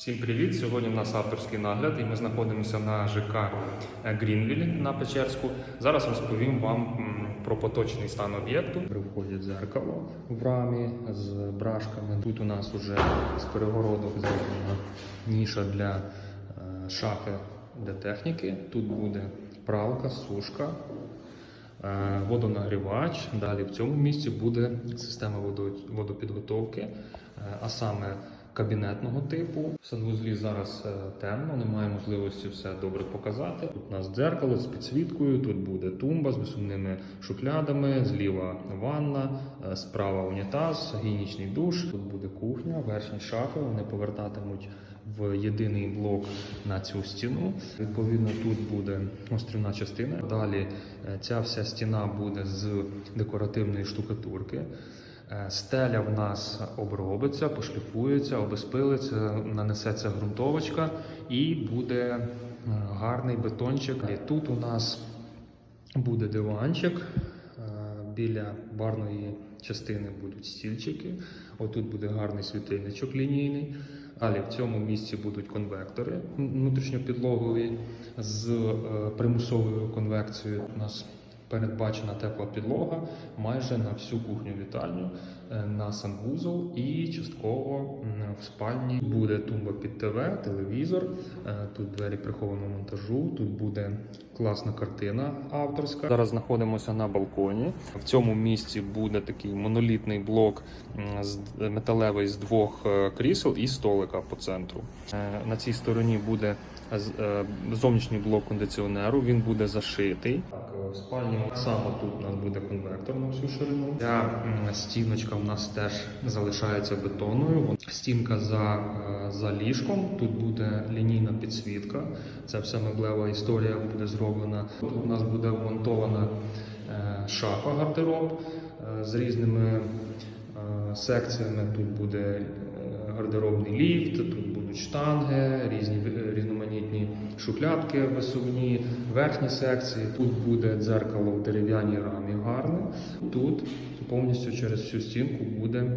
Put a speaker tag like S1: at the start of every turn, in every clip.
S1: Всім привіт! Сьогодні в нас авторський нагляд, і ми знаходимося на ЖК Грінвілі на Печерську. Зараз розповім вам про поточний стан об'єкту. При вході дзеркало в рамі з брашками. Тут у нас уже з перегородок зроблена ніша для е, шафи для техніки. Тут буде пралка, сушка, е, водонагрівач. Далі в цьому місці буде система водопідготовки, е, а саме кабінетного типу. В санвузлі зараз е, темно, немає можливості все добре показати. Тут у нас дзеркало з підсвіткою, тут буде тумба з висувними шухлядами, зліва ванна, е, справа унітаз, гігієнічний душ. Тут буде кухня, верхні шафи. Вони повертатимуть в єдиний блок на цю стіну. Відповідно, тут буде острівна частина. Далі е, ця вся стіна буде з декоративної штукатурки. Е, Стеля в нас обробиться, пошліфується, обезпилиться, нанесеться ґрунтовочка і буде е, гарний бетончик. І тут у нас буде диванчик. е, Біля барної частини будуть стільчики. Отут буде гарний світильничок лінійний. Далі в цьому місці будуть конвектори внутрішньопідлогові з примусовою конвекцією. У нас передбачена тепла підлога майже на всю кухню вітальню, е, на санвузол і частково в спальні буде тумба під ТВ, телевізор. е, Тут двері прихованого монтажу. Тут буде класна картина авторська. Зараз знаходимося на балконі. В цьому місці буде такий монолітний блок металевий з двох е, крісел і столика по центру. На цій стороні буде зовнішній блок кондиціонеру. Він буде зашитий. В спальні само тут у нас буде конвектор на всю ширину. Ця стіночка у нас теж залишається бетонною. Стінка за, е, за ліжком. Тут буде лінійна підсвітка. Це вся меблева історія буде зроблена. Тут у нас буде вмонтована е, шафа гардероб е, з різними секціями. Тут буде гардеробний ліфт, тут будуть штанги, різні е, різноманітні шухлядки висувні, верхні секції. Тут буде дзеркало в дерев'яній рамі гарне. Тут повністю через всю стінку буде е,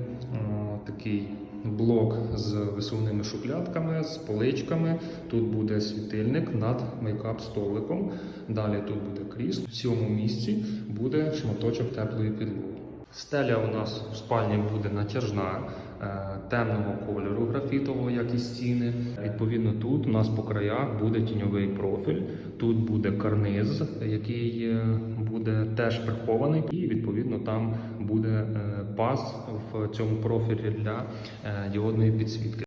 S1: такий блок з висувними шухлядками, з поличками. Тут буде світильник над мейкап-столиком. Далі тут буде крісло. В цьому місці буде шматочок теплої підлоги. Стеля у нас в спальні буде натяжна, е, темного кольору графітового, як і стіни. Відповідно, тут у нас по краях буде тіньовий профіль. Тут буде карниз, який е, буде теж прихований, і відповідно там буде пас паз в цьому профілі для е, діодної підсвітки.